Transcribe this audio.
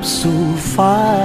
กลับสู่ฟ้า